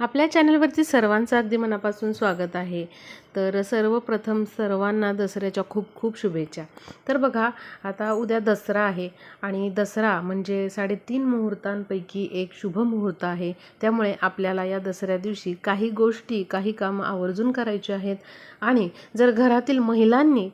आपल्या चॅनलवरती सर्वांचं अगदी मनापासून स्वागत आहे. तर सर्वप्रथम सर्वांना दसऱ्याच्या खूप खूप शुभेच्छा. तर बघा आता उद्या दसरा आहे आणि दसरा म्हणजे साडेतीन मुहूर्तांपैकी एक शुभ मुहूर्त आहे. त्यामुळे आपल्याला या दसऱ्या दिवशी काही गोष्टी काही कामं आवर्जून करायची आहेत. आणि जर घरातील महिलांनी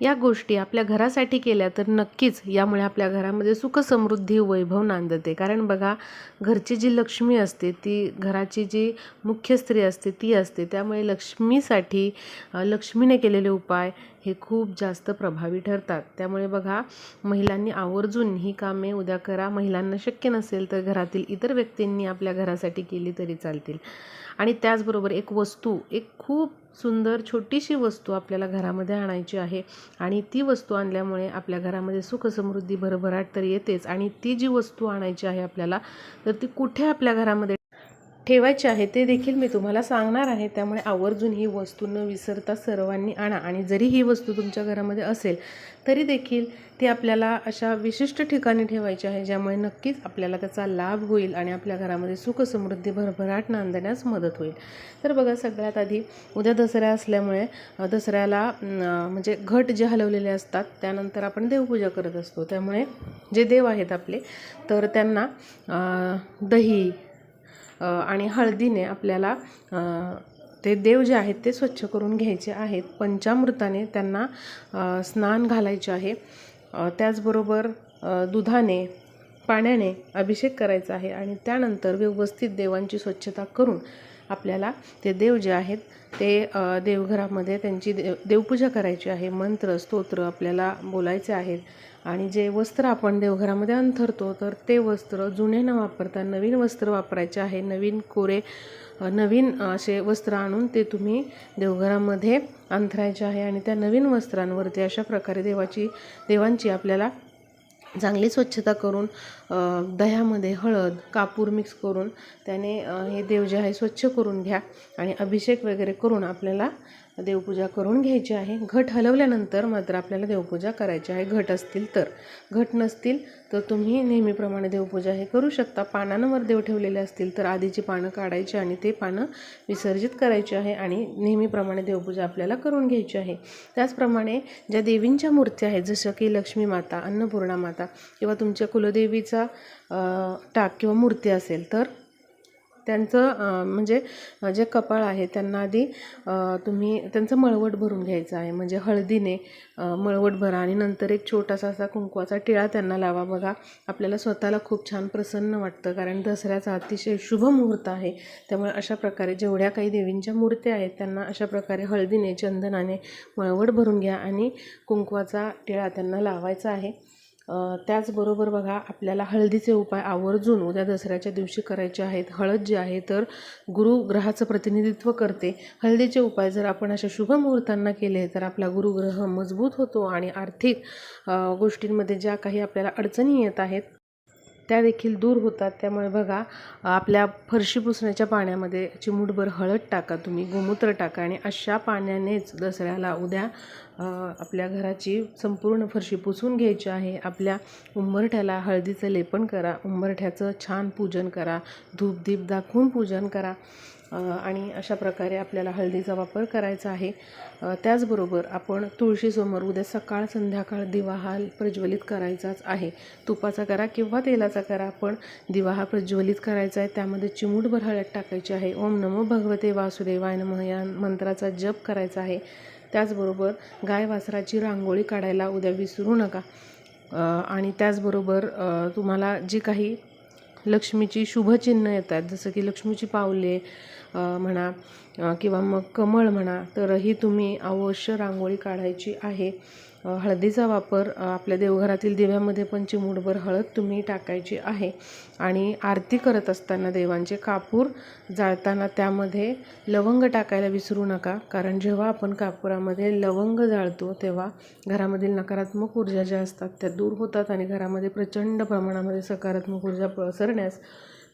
या गोष्टी आपल्या घरासाठी केल्या तर नक्कीच यामुळे आपल्या घरामध्ये सुखसमृद्धी वैभव नांदते. कारण बघा घरची जी लक्ष्मी असते ती घराची जी मुख्य स्त्री असते ती असते. त्यामुळे लक्ष्मीसाठी लक्ष्मीने केलेले उपाय हे खूप जास्त प्रभावी ठरतात. त्यामुळे बघा महिलांनी आवर्जून ही कामे उद्या करा. महिलांना शक्य नसेल तर घरातील इतर व्यक्तींनी आपल्या घरासाठी केली तरी चालतील. आणि त्याचबरोबर एक वस्तू एक खूप सुंदर छोटीशी वस्तू आपल्याला घरामध्ये आणायची आहे. आणि ती वस्तू आणल्यामुळे आपल्या घरामध्ये सुखसमृद्धी भरभराट तर येतेच. आणि ती जी वस्तू आणायची आहे आपल्याला तर ती कुठे आपल्या घरामध्ये ठेवायची आहे ते देखील मी तुम्हाला सांगणार आहे. त्यामुळे आवर्जून ही वस्तू न विसरता सर्वांनी आणा. आणि जरी ही वस्तू तुमच्या घरामध्ये असेल तरी देखील ती आपल्याला अशा विशिष्ट ठिकाणी ठेवायची आहे ज्यामुळे नक्कीच आपल्याला त्याचा लाभ होईल आणि आपल्या घरामध्ये सुख समृद्धी भरभराट नांदण्यास मदत होईल. तर बघा सगळ्यात आधी उद्या दसरा असल्यामुळे दसऱ्याला म्हणजे घट जे हलवलेले असतात त्यानंतर आपण देवपूजा करत असतो. त्यामुळे जे देव आहेत आपले तर त्यांना दही आणि हळदीने आपल्याला ते देव जे आहेत ते स्वच्छ करून घ्यायचे आहेत. पंचामृताने त्यांना स्नान घालायचे आहे. त्याचबरोबर दुधाने पाण्याने अभिषेक करायचा आहे आणि त्यानंतर व्यवस्थित देवांची स्वच्छता करून आपल्याला ते देव जे आहेत ते देवघरामध्ये त्यांची देव देवपूजा करायची आहे. मंत्र स्तोत्र आपल्याला बोलायचे आहेत. आणि जे वस्त्र आपण देवघरामध्ये अंथरतो तर ते वस्त्र जुने न वापरता नवीन वस्त्र वापरायचे आहे. नवीन कोरे नवीन असे वस्त्र आणून ते तुम्ही देवघरामध्ये अंथरायचे आहे. आणि त्या नवीन वस्त्रांवरती अशा प्रकारे देवाची देवांची आपल्याला चांगली स्वच्छता करून दह्यामध्ये हळद कापूर मिक्स करून त्याने हे देव जे आहे स्वच्छ करून घ्या आणि अभिषेक वगैरे करून आपल्याला देवपूजा करून घ्यायची आहे. घट हलवल्यानंतर मात्र आपल्याला देवपूजा करायची आहे. घट असतील तर. घट नसतील तर तुम्ही नेहमीप्रमाणे देवपूजा हे करू शकता. पानांवर देव ठेवलेले असतील तर आधीची पानं काढायची आणि ते पानं विसर्जित करायची आहे आणि नेहमीप्रमाणे देवपूजा आपल्याला करून घ्यायची आहे. त्याचप्रमाणे ज्या देवींच्या मूर्त्या आहेत जसं की लक्ष्मी माता अन्नपूर्णा माता किंवा तुमच्या कुलदेवीचा टाक किंवा मूर्ती असेल तर त्यांचं म्हणजे जे कपाळ आहे त्यांना आधी तुम्ही त्यांचं मळवट भरून घ्यायचं आहे. म्हणजे हळदीने मळवट भरा आणि नंतर एक छोटासा असा कुंकवाचा टिळा त्यांना लावा. बघा आपल्याला स्वतःला खूप छान प्रसन्न वाटतं कारण दसऱ्याचा अतिशय शुभ मुहूर्त आहे. त्यामुळे अशा प्रकारे जेवढ्या काही देवींच्या मूर्त्या आहेत त्यांना अशा प्रकारे हळदीने चंदनाने मळवट भरून घ्या आणि कुंकवाचा टिळा त्यांना लावायचा आहे. त्याचबरोबर बघा आपल्याला हळदीचे उपाय आवर्जून उद्या दसऱ्याच्या दिवशी करायचे आहेत. हळद जी आहे तर गुरुग्रहाचं प्रतिनिधित्व करते. हळदीचे उपाय जर आपण अशा शुभ मुहूर्तांना केले तर आपला गुरुग्रह मजबूत होतो आणि आर्थिक गोष्टींमध्ये ज्या काही आपल्याला अडचणी येत आहेत त्या देखील दूर होतात. त्यामुळे बघा आपल्या फरशी पुसण्याच्या पाण्यामध्ये चिमूटभर हळद टाका. तुम्ही गोमूत्र टाका आणि अशा पाण्यानेच दसऱ्याला उद्या आपल्या घराची संपूर्ण फरशी पुसून घ्यायची आहे. आपल्या उंबरठ्याला हळदीचं लेपन करा. उंबरठ्याचं छान पूजन करा. धूप दीप दाखवून पूजन करा. आणि अशा प्रकारे आपल्याला हळदीचा वापर करायचा आहे. त्याचबरोबर आपण तुळशीसमोर उद्या सकाळ संध्याकाळ दिवा हा प्रज्वलित करायचाच आहे. तुपाचा करा किंवा तेलाचा करा पण दिवा हा प्रज्वलित करायचा आहे. त्यामध्ये चिमूटभर हळद टाकायची आहे. ओम नमो भगवते वासुदेवाय नम या मंत्राचा जप करायचा आहे. त्याचबरोबर गाय वासराची रांगोळी काढायला उद्या विसरू नका. आणि त्याचबरोबर तुम्हाला जी काही लक्ष्मीची शुभचिन्ह येतात जसं की लक्ष्मीची पावले म्हणा किंवा मग कमळ म्हणा तरही तुम्ही अवश्य रांगोळी काढायची आहे. हळदीचा वापर आपल्या देवघरातील दिव्यामध्ये पण चिमूटभर हळद तुम्ही टाकायची आहे. आणि आरती करत असताना देवांचे कापूर जाळताना त्यामध्ये लवंग टाकायला विसरू नका. कारण जेव्हा आपण कापुरामध्ये लवंग जाळतो तेव्हा घरामधील नकारात्मक ऊर्जा ज्या असतात त्या दूर होतात आणि घरामध्ये प्रचंड प्रमाणामध्ये सकारात्मक ऊर्जा पसरण्यास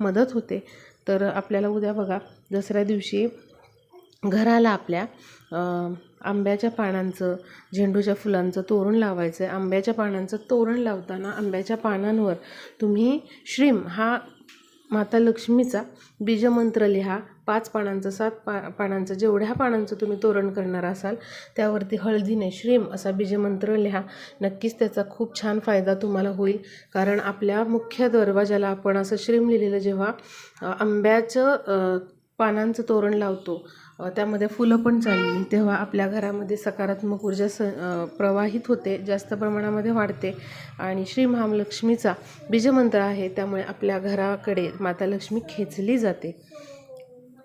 मदत होते. तर आपल्याला उद्या बघा दसऱ्या दिवशी घराला आपल्या आंब्याच्या पानांचं झेंडूच्या फुलांचं तोरण लावायचं आहे आंब्याच्या पानांचं तोरण लावताना आंब्याच्या पानांवर तुम्ही श्रीम हा माता लक्ष्मीचा बीजमंत्र लिहा. पाच पानांचं सात पा पानांचं जेवढ्या पानांचं तुम्ही तोरण करणार असाल त्यावरती हळदीने श्रीम असा बीजमंत्र लिहा. नक्कीच त्याचा खूप छान फायदा तुम्हाला होईल. कारण आपल्या मुख्य दरवाजाला आपण असं श्रीम लिहिलेलं जेव्हा आंब्याचं पानांचं तोरण लावतो त्यामध्ये फुलं पण चालली. तेव्हा आपल्या घरामध्ये सकारात्मक ऊर्जा स प्रवाहित होते जास्त प्रमाणामध्ये वाढते. आणि श्री महालक्ष्मीचा बीजमंत्र आहे त्यामुळे आपल्या घराकडे माता लक्ष्मी खेचली जाते.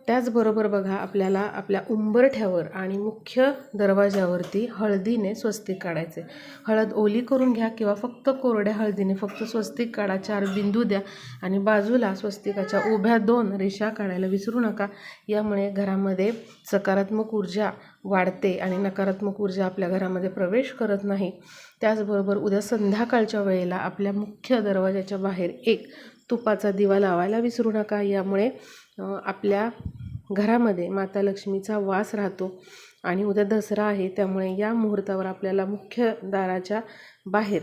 त्याचबरोबर बघा आपल्याला आपल्या उंबरठ्यावर आणि मुख्य दरवाज्यावरती हळदीने स्वस्तिक काढायचे. हळद ओली करून घ्या किंवा फक्त कोरड्या हळदीने फक्त स्वस्तिक काढा चार बिंदू द्या आणि बाजूला स्वस्तिकाच्या उभ्या दोन रेषा काढायला विसरू नका. यामुळे घरामध्ये सकारात्मक ऊर्जा वाढते आणि नकारात्मक ऊर्जा आपल्या घरामध्ये प्रवेश करत नाही. त्याचबरोबर उद्या संध्याकाळच्या वेळेला आपल्या मुख्य दरवाजाच्या बाहेर एक तुपाचा दिवा लावायला विसरू नका. यामुळे आपल्या घरामध्ये माता लक्ष्मीचा वास राहतो. आणि उद्या दसरा आहे त्यामुळे या मुहूर्तावर आपल्याला मुख्य दाराच्या बाहेर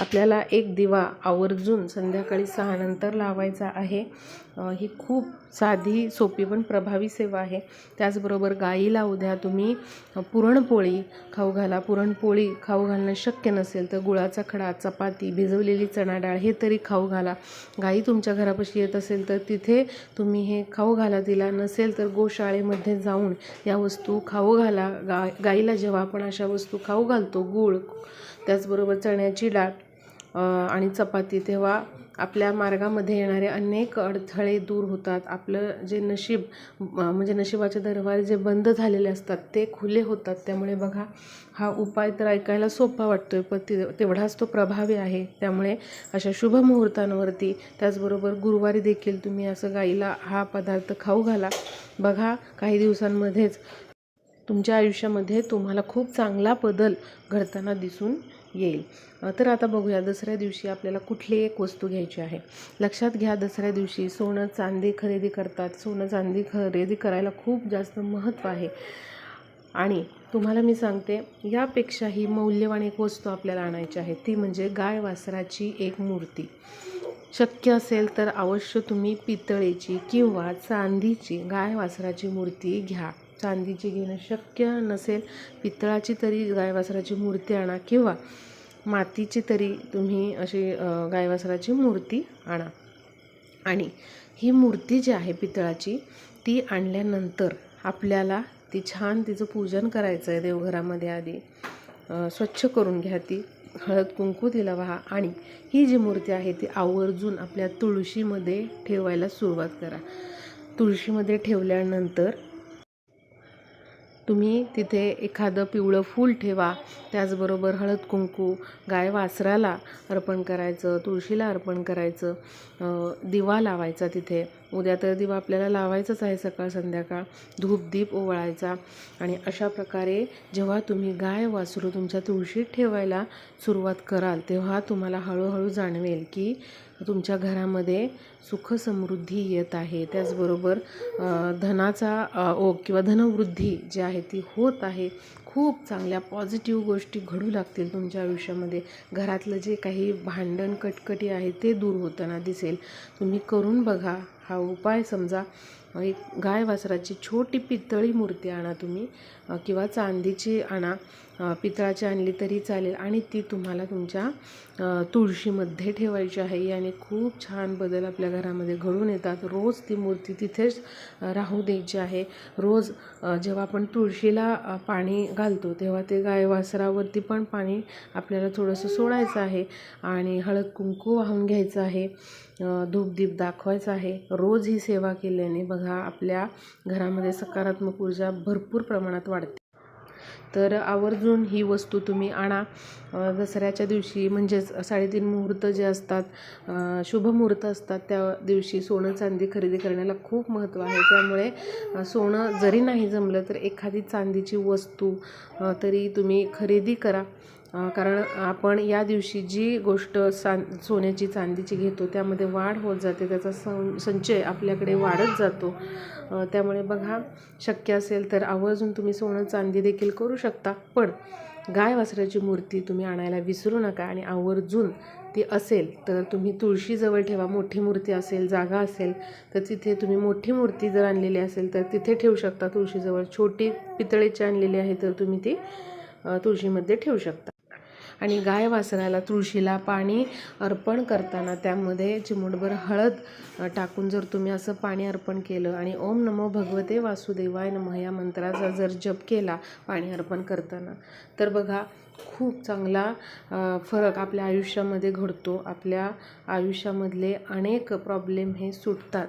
आपल्याला एक दिवा आवर्जून संध्याकाळी सहानंतर लावायचा आहे. ही खूप साधी सोपी पण प्रभावी सेवा आहे. त्याचबरोबर गाईला उद्या तुम्ही पुरणपोळी खाऊ घाला. पुरणपोळी खाऊ घालणं शक्य नसेल तर गुळाचा खडा चपाती भिजवलेली चणा डाळ हे तरी खाऊ घाला. गाई तुमच्या घरापाशी येत असेल तर तिथे तुम्ही हे खाऊ घाला. तिला नसेल तर गोशाळेमध्ये जाऊन या वस्तू खाऊ घाला गा गाईला जेव्हा आपण अशा वस्तू खाऊ घालतो गूळ त्याचबरोबर चण्याची डाळ आणि चपाती तेव्हा आपल्या मार्गामध्ये येणारे अनेक अडथळे दूर होतात. आपलं जे नशीब म्हणजे नशिबाचे दरवाजे जे बंद झालेले असतात ते खुले होतात. त्यामुळे बघा हा उपाय तर ऐकायला सोपा वाटतो आहे पण ते तेवढाच तो प्रभावी आहे. त्यामुळे अशा शुभ मुहूर्तांवरती त्याचबरोबर गुरुवारी देखील तुम्ही असं गाईला हा पदार्थ खाऊ घाला. बघा काही दिवसांमध्येच तुमच्या आयुष्यामध्ये तुम्हाला खूप चांगला बदल घडताना दिसून येईल. तर आता बघूया दसऱ्या दिवशी आपल्याला कुठली एक वस्तू घ्यायची आहे? लक्षात घ्या दसऱ्या दिवशी सोनं चांदी खरेदी करतात. सोनं चांदी खरेदी करायला खूप जास्त महत्त्व आहे. आणि तुम्हाला मी सांगते यापेक्षाही मौल्यवान एक वस्तू आपल्याला आणायची आहे. ती म्हणजे गाय वासराची एक मूर्ती. शक्य असेल तर अवश्य तुम्ही पितळेची किंवा चांदीची गाय वासराची मूर्ती घ्या. चांदीची घेणं शक्य नसेल पितळाची तरी गायवासराची मूर्ती आणा किंवा मातीची तरी तुम्ही अशी गायवासराची मूर्ती आणा. आणि ही मूर्ती जी आहे पितळाची ती आणल्यानंतर आपल्याला ती छान तिचं पूजन करायचं आहे देवघरामध्ये आधी. स्वच्छ करून घ्या ती हळद कुंकू तिला वाहा. आणि ही जी मूर्ती आहे ती आवर्जून आपल्या तुळशीमध्ये ठेवायला सुरुवात करा. तुळशीमध्ये ठेवल्यानंतर तुम्ही तिथे एखादं पिवळं फूल ठेवा त्याचबरोबर हळद कुंकू गाय वासराला अर्पण करायचं तुळशीला अर्पण करायचं दिवा लावायचा तिथे. उद्या तर दिवा आपल्याला लावायचाच आहे सकाळ संध्याकाळ. धूप दीप ओवाळायचा. आणि अशा प्रकारे जेव्हा तुम्ही गाय वासरू तुमच्या तुळशीत ठेवायला सुरुवात कराल तेव्हा तुम्हाला हळूहळू जाणवेल की तुमच्या घरामध्ये सुख समृद्धी येत आहे. त्याचबरोबर धनाचा अ, ओघ किंवा धनवृद्धी जी आहे ती होत आहे. खूप चांगल्या पॉझिटिव्ह गोष्टी घडू लागतील तुमच्या आयुष्यामध्ये. घरातलं जे काही भांडण कटकटी आहे ते दूर होताना दिसेल. तुम्ही करून बघा. हा उपाय समजा एक गाय वासराची छोटी पितळी मूर्ती आणा तुम्ही किंवा चांदीची आणा पितळाची आणली तरी चालेल. आणि ती तुम्हाला तुमच्या तुळशीमध्ये ठेवायची आहे. याने खूप छान बदल आपल्या घरामध्ये घडून येतात. रोज ती मूर्ती तिथेच राहू द्यायची आहे. रोज जेव्हा आपण तुळशीला पाणी घालतो तेव्हा ते गाय वासरावरती पण पाणी आपल्याला थोडंसं सोडायचं आहे. आणि हळद कुंकू वाहून घ्यायचं आहे. धूपदीप दाखवायचा आहे. रोज ही सेवा केल्याने बघा आपल्या घरामध्ये सकारात्मक ऊर्जा भरपूर प्रमाणात वाढते. तर आवर्जून ही वस्तू तुम्ही आणा. दसऱ्याच्या दिवशी म्हणजेच साडेतीन मुहूर्त जे असतात शुभ मुहूर्त असतात त्या दिवशी सोनं चांदी खरेदी करण्याला खूप महत्त्व आहे. त्यामुळे सोनं जरी नाही जमलं तर एखादी चांदीची वस्तू तरी तुम्ही खरेदी करा. कारण आपण या दिवशी जी गोष्ट सा सोन्याची चांदीची घेतो त्यामध्ये वाढ होत जाते त्याचा सं संचय आपल्याकडे वाढत जातो. त्यामुळे बघा शक्य असेल तर आवर्जून तुम्ही सोनं चांदी देखील करू शकता. पण गाय वासराची मूर्ती तुम्ही आणायला विसरू नका आणि आवर्जून ती असेल तर तुम्ही तुळशीजवळ ठेवा. मोठी मूर्ती असेल जागा असेल तर तिथे तुम्ही मोठी मूर्ती जर आणलेली असेल तर तिथे ठेवू शकता. तुळशीजवळ छोटी पितळेची आणलेली आहे तर तुम्ही ती तुळशीमध्ये ठेवू शकता. आणि गाय वासराला तुळशीला पाणी अर्पण करताना त्यामध्ये चिमूटभर हळद टाकून जर तुम्ही असं पाणी अर्पण केलं आणि ओम नमो भगवते वासुदेवाय नमः या मंत्राचा जर जप केला पाणी अर्पण करताना तर बघा खूप चांगला फरक आपल्या आयुष्यामध्ये घडतो. आपल्या आयुष्यामधले अनेक प्रॉब्लेम हे सुटतात.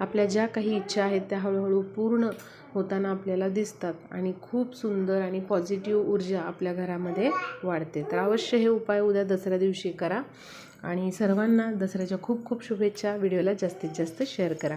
आपल्या ज्या काही इच्छा आहेत त्या हळूहळू पूर्ण होताना आपल्याला दिसतात आणि खूप सुंदर आणि पॉझिटिव्ह ऊर्जा आपल्या घरामध्ये वाढते. तर अवश्य हे उपाय उद्या दसऱ्या दिवशी करा आणि सर्वांना दसऱ्याच्या खूप खूप शुभेच्छा. व्हिडिओला जास्तीत जास्त शेअर करा.